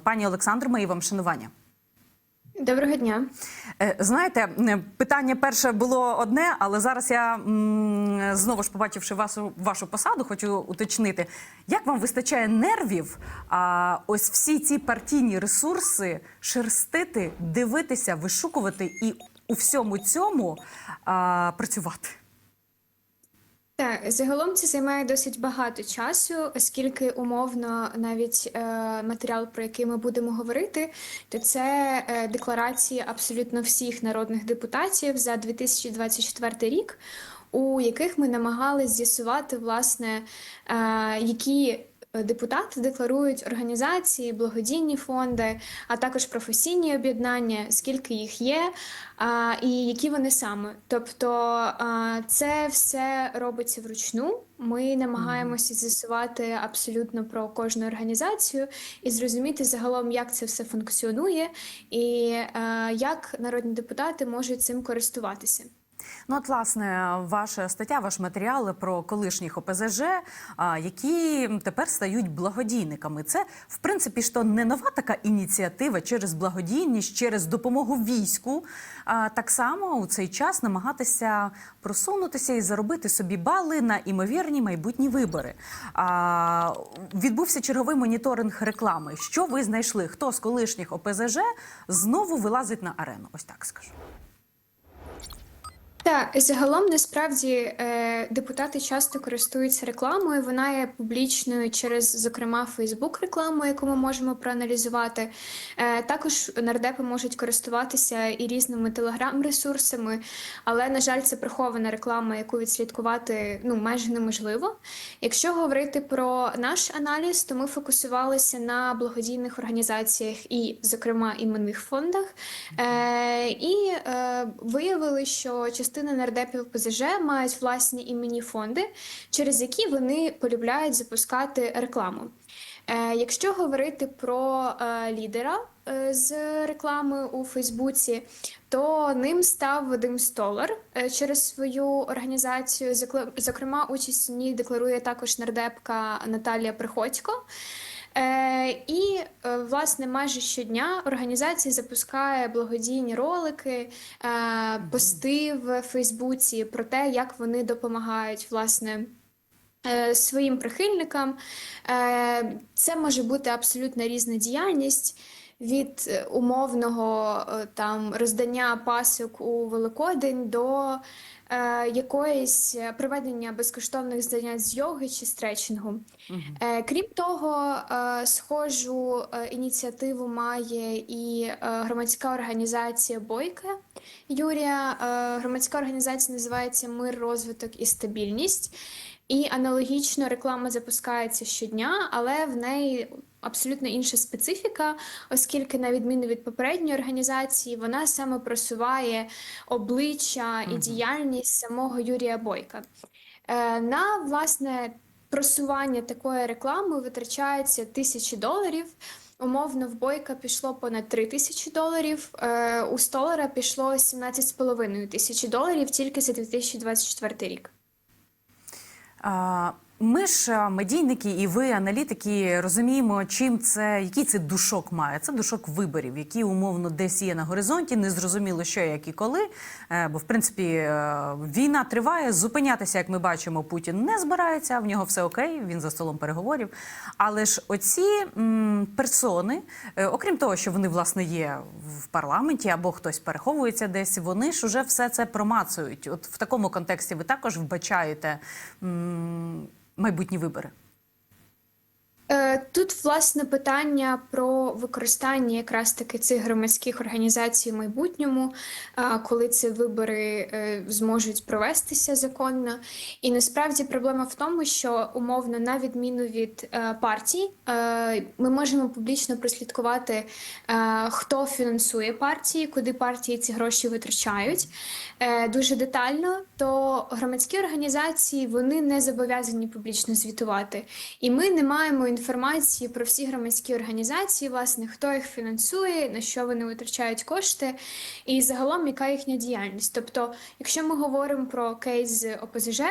Пані Олександр, мої вам шанування. Доброго дня. Е, Знаєте, питання перше було одне, але зараз я знову ж побачивши вашу вашу посаду, хочу уточнити, як вам вистачає нервів а, ось всі ці партійні ресурси шерстити, дивитися, вишукувати і у всьому цьому а, працювати. Так, загалом це займає досить багато часу, оскільки умовно навіть е, матеріал, про який ми будемо говорити, то це е, декларації абсолютно всіх народних депутатів за 2024 рік, у яких ми намагалися з'ясувати, власне, е, які депутати декларують організації, благодійні фонди, а також професійні об'єднання, скільки їх є, і які вони саме. Тобто це все робиться вручну. Ми намагаємося з'ясувати абсолютно про кожну організацію і зрозуміти загалом, як це все функціонує, і е, як народні депутати можуть цим користуватися. Ну, от, власне, ваша стаття, ваш матеріал про колишніх ОПЗЖ, які тепер стають благодійниками. Це, в принципі, то не нова така ініціатива через благодійність, через допомогу війську. Так само у цей час намагатися просунутися і заробити собі бали на імовірні майбутні вибори. Відбувся черговий моніторинг реклами. Що ви знайшли? Хто з колишніх ОПЗЖ знову вилазить на арену? Ось так скажу. Так, загалом насправді е, депутати часто користуються рекламою. Вона є публічною через, зокрема, Фейсбук рекламу, яку ми можемо проаналізувати. Е, також нардепи можуть користуватися і різними телеграм-ресурсами, але, на жаль, це прихована реклама, яку відслідкувати ну, майже неможливо. Якщо говорити про наш аналіз, то ми фокусувалися на благодійних організаціях і, зокрема, іменних фондах, е, і виявили, що частина нардепів ПЗЖ мають власні іменні фонди, через які вони полюбляють запускати рекламу. Е, якщо говорити про е, лідера е, з реклами у Фейсбуці, то ним став Вадим Столар через свою організацію. Зокрема, участь у ній декларує також нардепка Наталія Приходько. Е, і е, власне майже щодня організація запускає благодійні ролики, е, пости в Фейсбуці про те, як вони допомагають власне. Своїм прихильникам це може бути абсолютно різна діяльність від е, умовного е, там роздання пасок у Великодень до е, якоїсь е, проведення безкоштовних занять з йоги чи стретчингу. Е, Крім того, е, схожу е, ініціативу має і е, громадська організація Бойка Юрія. Е, Громадська організація називається Мир, розвиток і стабільність. І аналогічно реклама запускається щодня, але в неї абсолютно інша специфіка, оскільки, на відміну від попередньої організації, вона саме просуває обличчя і діяльність самого Юрія Бойка. Е, На власне просування такої реклами витрачається тисячі доларів. Умовно, в Бойка пішло понад 3 тисячі доларів. е, У Столара пішло 17,5 тисячі доларів тільки за 2024 рік. А, Ми ж медійники, і ви, аналітики, розуміємо, чим це, який це душок має. Це душок виборів, які умовно десь є на горизонті. Не зрозуміло, що як і коли. Е, Бо в принципі е, війна триває. Зупинятися, як ми бачимо, Путін не збирається. В нього все окей. Він за столом переговорів. Але ж оці м, персони, е, окрім того, що вони власне є в парламенті або хтось переховується десь, вони ж уже все це промацують. От в такому контексті ви також вбачаєте м, майбутні вибори. Е, Тут власне питання про використання якраз таки цих громадських організацій в майбутньому, коли ці вибори е, зможуть провестися законно. І насправді проблема в тому, що умовно, на відміну від е, партій, ми можемо публічно прослідкувати, хто фінансує партії, куди партії ці гроші витрачають дуже детально. То громадські організації вони не зобов'язані публічно звітувати, і ми не маємо інформації про всі громадські організації, власне, хто їх фінансує, на що вони витрачають кошти, і загалом яка їхня діяльність. Тобто, якщо ми говоримо про кейс з ОПЗЖ,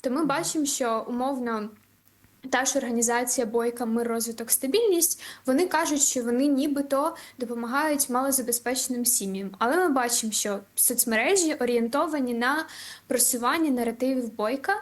то ми бачимо, що умовно. та ж організація Бойка Мир, розвиток, стабільність. Вони кажуть, що вони нібито допомагають малозабезпеченим сім'ям. Але ми бачимо, що соцмережі орієнтовані на просування наративів Бойка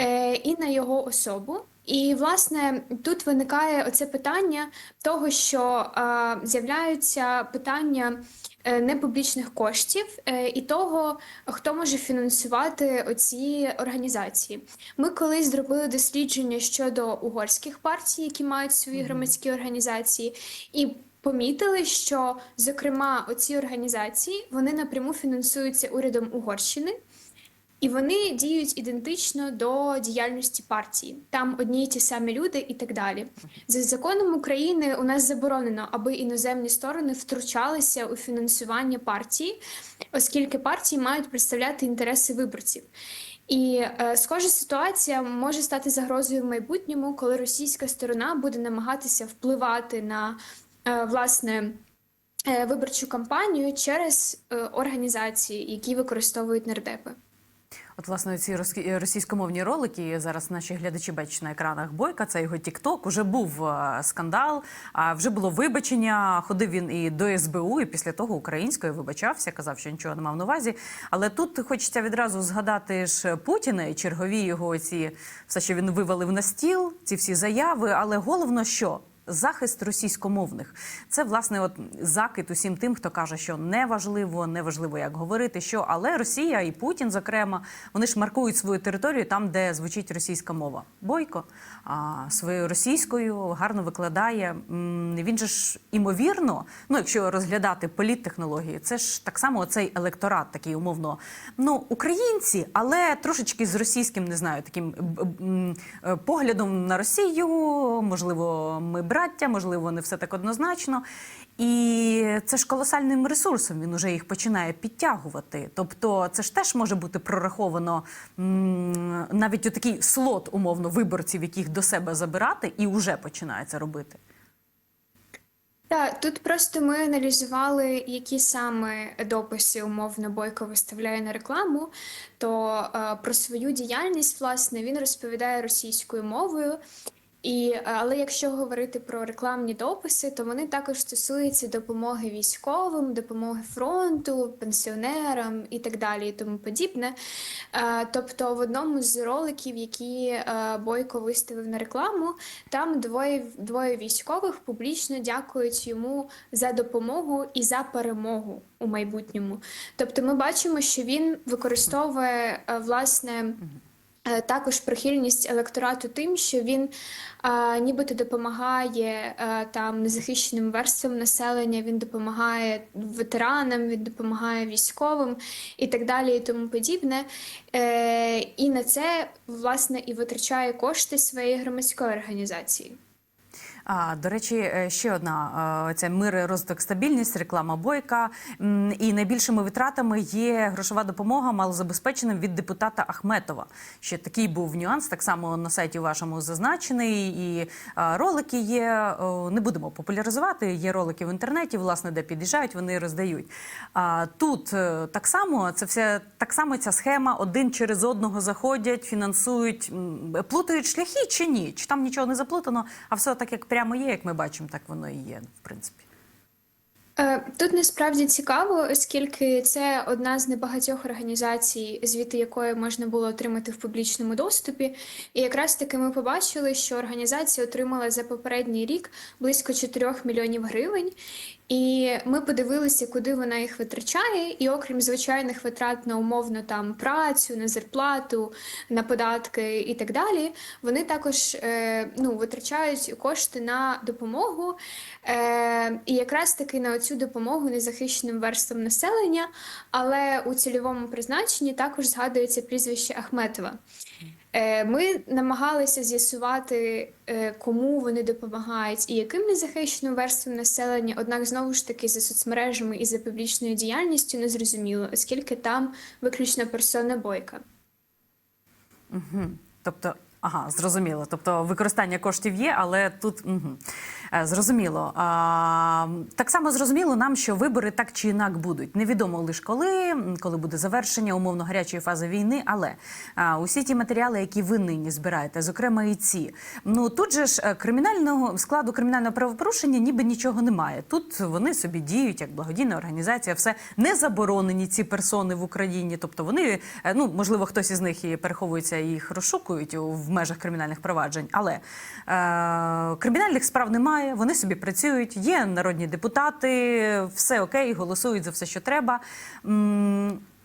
е, і на його особу. І власне тут виникає оце питання того, що е, з'являються питання е, непублічних коштів е, і того, хто може фінансувати оці організації. Ми колись зробили дослідження щодо угорських партій, які мають свої громадські організації, і помітили, що зокрема оці організації вони напряму фінансуються урядом Угорщини. І вони діють ідентично до діяльності партії. Там одні й ті самі люди і так далі. За законом України у нас заборонено, аби іноземні сторони втручалися у фінансування партії, оскільки партії мають представляти інтереси виборців. І е, схожа ситуація може стати загрозою в майбутньому, коли російська сторона буде намагатися впливати на е, власне. е, Виборчу кампанію через е, організації, які використовують нардепи. От, власне, ці роскі- російськомовні ролики зараз наші глядачі бачать на екранах Бойка. Це його Тікток. Уже був е, скандал, а вже було вибачення. Ходив він і до СБУ, і після того українською вибачався, казав, що нічого не мав на увазі. Але тут хочеться відразу згадати ж Путіна і чергові його ці все, що він вивалив на стіл, ці всі заяви. Але головно, що захист російськомовних це власне от закид усім тим, хто каже, що неважливо, неважливо, як говорити, що але Росія і Путін, зокрема, вони ж маркують свою територію там, де звучить російська мова. Бойко а, своєю російською гарно викладає. Він же ж імовірно, ну якщо розглядати політтехнології, це ж так само оцей електорат, такий умовно, ну українці, але трошечки з російським, не знаю, таким е, поглядом на Росію. Можливо, ми браття, можливо, не все так однозначно. І це ж колосальним ресурсом. Він уже їх починає підтягувати. Тобто, це ж теж може бути прораховано навіть у такий слот, умовно, виборців, яких до себе забирати, і вже починає це робити. Так, тут просто ми аналізували, які саме дописи умовно Бойко виставляє на рекламу, то е, про свою діяльність, власне, він розповідає російською мовою. І, е, але якщо говорити про рекламні дописи, то вони також стосуються допомоги військовим, допомоги фронту, пенсіонерам і так далі, і тому подібне. Е, Тобто, в одному з роликів, які е, Бойко виставив на рекламу, там двоє, двоє військових публічно дякують йому за допомогу і за перемогу у майбутньому. Тобто, ми бачимо, що він використовує власне. Е, Також прихильність електорату тим, що він а, нібито допомагає а, там незахищеним верствам населення, він допомагає ветеранам, він допомагає військовим і так далі, і тому подібне. Е, і на це власне і витрачає кошти своєї громадської організації. А, до речі, е, ще одна е, ця мир, розвиток, стабільність, реклама бойка. І найбільшими витратами є грошова допомога малозабезпеченим від депутата Ахметова. Ще такий був нюанс, так само на сайті вашому зазначений. І е, ролики є. Не будемо популяризувати. Є ролики в інтернеті, власне, де під'їжджають, вони роздають. А тут так само це все так само ця схема. Один через одного заходять, фінансують, плутають шляхи чи ні? Чи там нічого не заплутано, а все так, як прямо є, як ми бачимо, так воно і є, в принципі. Е, Тут насправді цікаво, оскільки це одна з небагатьох організацій, звіти якої можна було отримати в публічному доступі. І якраз таки ми побачили, що організація отримала за попередній рік близько 4 мільйонів гривень. І ми подивилися, куди вона їх витрачає. І окрім звичайних витрат на умовно там працю, на зарплату, на податки і так далі, вони також е, ну, витрачають кошти на допомогу. Е, і якраз таки на цю допомогу незахищеним верствам населення, але у цільовому призначенні також згадується прізвище Ахметова. Е, Ми намагалися з'ясувати, е, кому вони допомагають і яким незахищеним верствам населення, однак знову ж таки за соцмережами і за публічною діяльністю не зрозуміло, оскільки там виключно персона бойка. Угу. Тобто, ага, зрозуміло. Тобто використання коштів є, але тут. Угу. Е, Зрозуміло. Так само зрозуміло нам, що вибори так чи інак будуть. Невідомо лише коли, коли буде завершення умовно гарячої фази війни. Але а, усі ті матеріали, які ви нині збираєте, зокрема і ці, ну тут же ж е, кримінального складу кримінального правопорушення ніби нічого немає. Тут вони собі діють як благодійна організація, все не заборонені ці персони в Україні. Тобто вони, е, ну можливо, хтось із них і переховується і їх розшукують в межах кримінальних проваджень, але е, кримінальних справ немає. Вони собі працюють. Є народні депутати, все окей, голосують за все, що треба.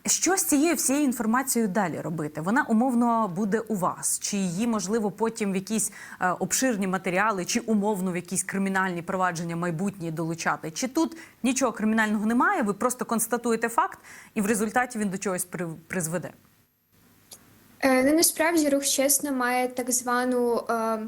Що з цією всією інформацією далі робити? Вона умовно буде у вас, чи її можливо потім в якісь е, обширні матеріали, чи умовно в якісь кримінальні провадження майбутні долучати? Чи тут нічого кримінального немає? Ви просто констатуєте факт, і в результаті він до чогось при- призведе? Е, Ну, насправді рух чесно має так звану. е,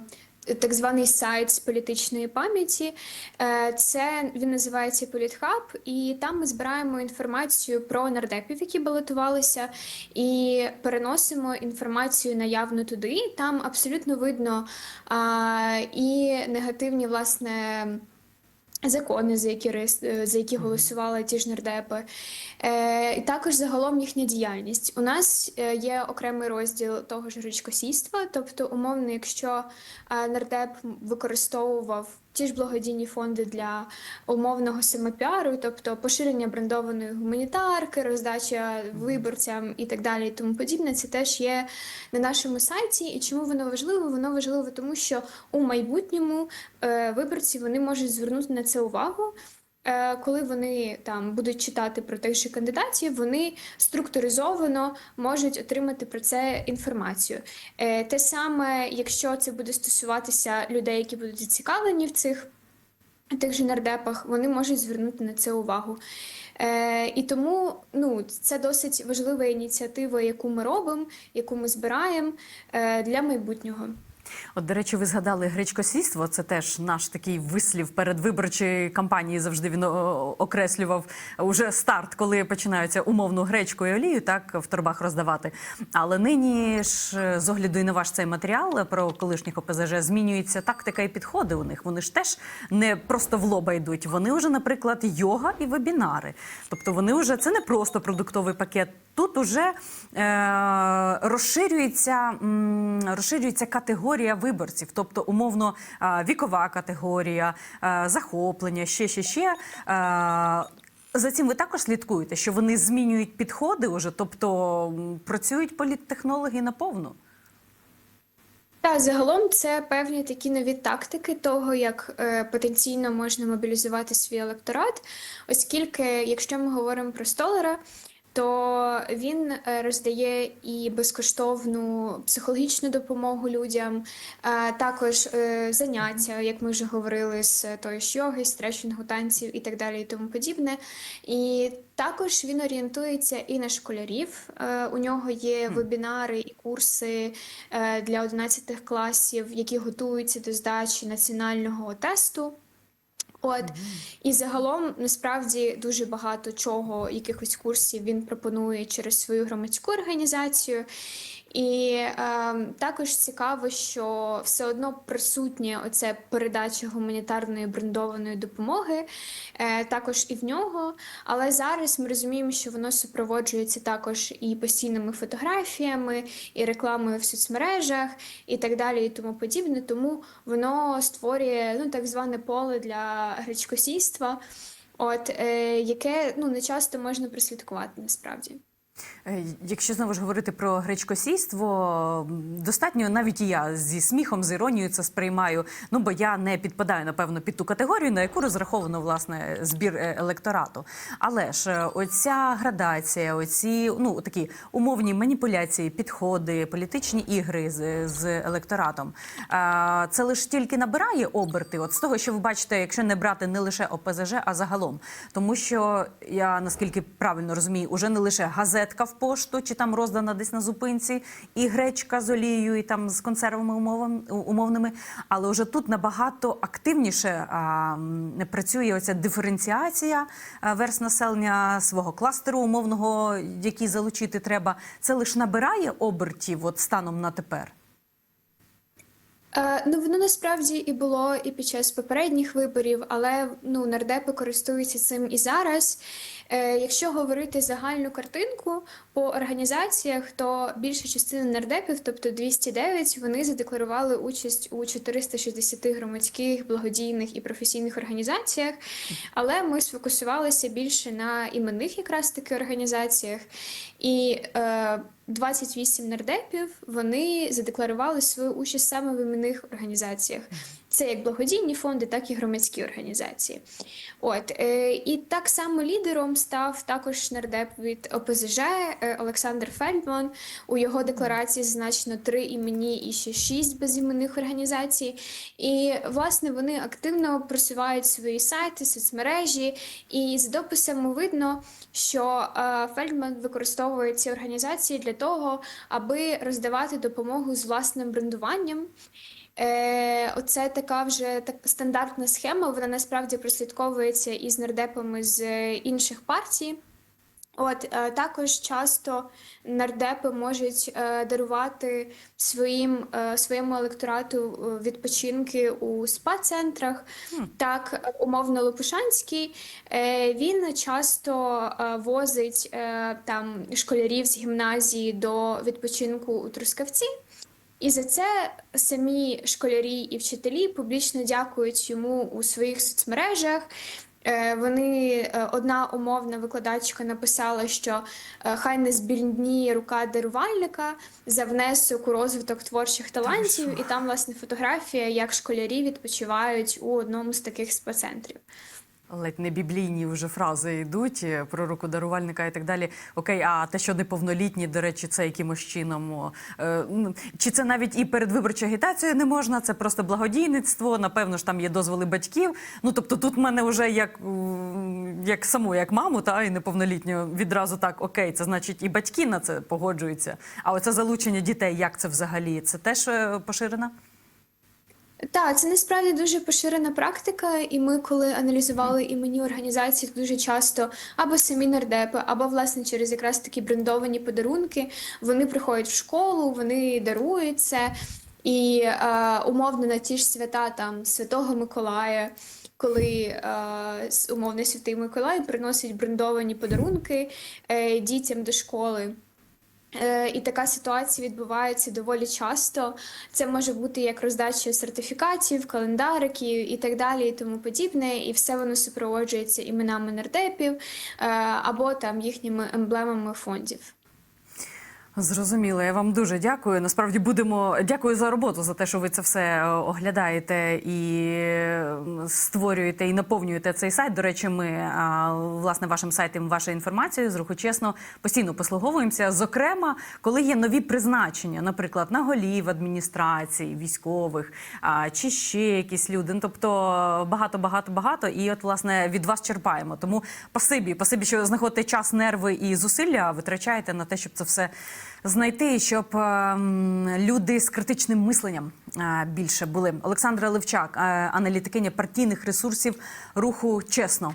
Так званий сайт з політичної пам'яті, Е, це він називається Політхаб, і там ми збираємо інформацію про нардепів, які балотувалися, і переносимо інформацію наявно туди. Там абсолютно видно а, і негативні, власне. Закони, за які реєс- е, за які голосували ті ж нардепи, е, і також загалом їхня діяльність. У нас е, є окремий розділ того ж річкосійства, тобто, умовно, якщо нардеп використовував ті ж благодійні фонди для умовного самопіару, тобто поширення брендованої гуманітарки, роздача виборцям і так далі, і тому подібне, це теж є на нашому сайті. І чому воно важливо? Воно важливо, тому що у майбутньому е, виборці вони можуть звернути на це увагу. Е, Коли вони там будуть читати про тих же кандидатів, вони структуризовано можуть отримати про це інформацію. Е, Те саме, якщо це буде стосуватися людей, які будуть зацікавлені в цих тих же нардепах, вони можуть звернути на це увагу. Е, і тому ну, це досить важлива ініціатива, яку ми робимо, яку ми збираємо е, для майбутнього. От, до речі, ви згадали гречкосійство. Це теж наш такий вислів перед виборчої кампанії. Завжди він окреслював уже старт, коли починаються умовну гречку і олію, так в торбах роздавати. Але нині ж з огляду і на ваш цей матеріал про колишніх ОПЗЖ змінюється тактика і підходи у них. Вони ж теж не просто в лоба йдуть. Вони вже, наприклад, йога і вебінари. Тобто вони вже це не просто продуктовий пакет. Тут уже е, розширюється, м, розширюється категорія виборців, тобто умовно вікова категорія, захоплення, ще ще ще. За цим ви також слідкуєте, що вони змінюють підходи уже, тобто працюють політтехнологи наповну. Та загалом це певні такі нові тактики того, як е, потенційно можна мобілізувати свій електорат, оскільки, якщо ми говоримо про столера, то він е, роздає і безкоштовну психологічну допомогу людям, е, також е, заняття, як ми вже говорили, з тої ж йоги, стретчингу, танців і так далі, і тому подібне. І також він орієнтується і на школярів. У нього є вебінари і курси для 11 класів, які готуються до здачі національного тесту. От і загалом насправді дуже багато чого, якихось курсів він пропонує через свою громадську організацію. І е, також цікаво, що все одно присутнє оце передача гуманітарної брендованої допомоги, е, також і в нього. Але зараз ми розуміємо, що воно супроводжується також і постійними фотографіями, і рекламою в соцмережах, і так далі, і тому подібне. Тому воно створює ну так зване поле для гречкосійства, от е, яке ну не часто можна прослідкувати насправді. Е, Якщо знову ж говорити про гречкосійство, достатньо навіть і я зі сміхом, з іронією це сприймаю. Ну бо я не підпадаю напевно під ту категорію, на яку розраховано власне збір е, електорату. Але ж е, оця градація, оці ну такі умовні маніпуляції, підходи, політичні ігри з, з електоратом. Це лише тільки набирає оберти. От з того, що ви бачите, якщо не брати не лише ОПЗЖ, а загалом, тому що я наскільки правильно розумію, уже не лише газетка в пошту, чи там роздана десь на зупинці, і гречка з олією, і там з консервами умовними. Але вже тут набагато активніше а, працює оця диференціація верст населення свого кластеру умовного, який залучити треба. Це лише набирає обертів от станом на тепер. Е, ну, воно насправді і було і під час попередніх виборів, але ну, нардепи користуються цим і зараз. Е, якщо говорити загальну картинку по організаціях, то більша частина нардепів, тобто 209, вони задекларували участь у 460 громадських, благодійних і професійних організаціях. Але ми сфокусувалися більше на іменних якраз таки організаціях. І е, 28 нардепів вони задекларували свою участь саме в іменних організаціях. Це як благодійні фонди, так і громадські організації. От е, і так само лідером став також нардеп від ОПЗЖ е, Олександр Фельдман. У його декларації зазначено три імені і ще шість безіменних організацій. І власне вони активно просувають свої сайти, соцмережі. І з дописами видно, що е, Фельдман використовує ці організації для того, аби роздавати допомогу з власним брендуванням. Е, оце така вже так стандартна схема. Вона насправді прослідковується із нардепами з е, інших партій. От е, також часто нардепи можуть е, дарувати своїм е, своєму електорату е, відпочинки у спа-центрах. Так, е, умовно Лопушанський е, він часто е, возить е, там школярів з гімназії до відпочинку у Трускавці. І за це самі школярі і вчителі публічно дякують йому у своїх соцмережах. Е, Вони е, одна умовна викладачка написала, що е, хай не збільніє рука дарувальника за внесок у розвиток творчих талантів, і там власне фотографія, як школярі відпочивають у одному з таких спа-центрів. Ледь не біблійні вже фрази йдуть е, про руку дарувальника і так далі. Окей, а те, що неповнолітні, до речі, це якимось чином. е, Чи це навіть і передвиборчою агітацією не можна? Це просто благодійництво. Напевно ж там є дозволи батьків. Ну тобто, тут в мене вже як, як саму, як маму, та і неповнолітню відразу так, окей, це значить і батьки на це погоджуються. А оце залучення дітей, як це взагалі? Це теж е, поширено? Так, це насправді дуже поширена практика, і ми, коли аналізували імені організацій, дуже часто або самі нардепи, або власне через якраз такі брендовані подарунки, вони приходять в школу, вони дарують це. І е, умовно на ті ж свята там Святого Миколая, коли е, умовно Святий Миколай приносить брендовані подарунки е, дітям до школи. Е, І така ситуація відбувається доволі часто. Це може бути як роздача сертифікатів, календариків і так далі, і тому подібне. І все воно супроводжується іменами нардепів е, або там їхніми емблемами фондів. Зрозуміло, я вам дуже дякую. Насправді будемо дякую за роботу, за те, що ви це все е, оглядаєте і е, створюєте і наповнюєте цей сайт. До речі, ми власне вашим сайтом, вашою інформацією з руху чесно постійно послуговуємося. Зокрема, коли є нові призначення, наприклад, на голів адміністрації, військових чи ще якісь люди. Ну, Тобто багато, багато, багато. І от власне від вас черпаємо. Тому пасибі, пасибі, що знаходите час, нерви і зусилля витрачаєте на те, щоб це все знайти, щоб ем, люди з критичним мисленням е, більше були. Олександра Левчак, е, аналітикиня партійних ресурсів руху чесно.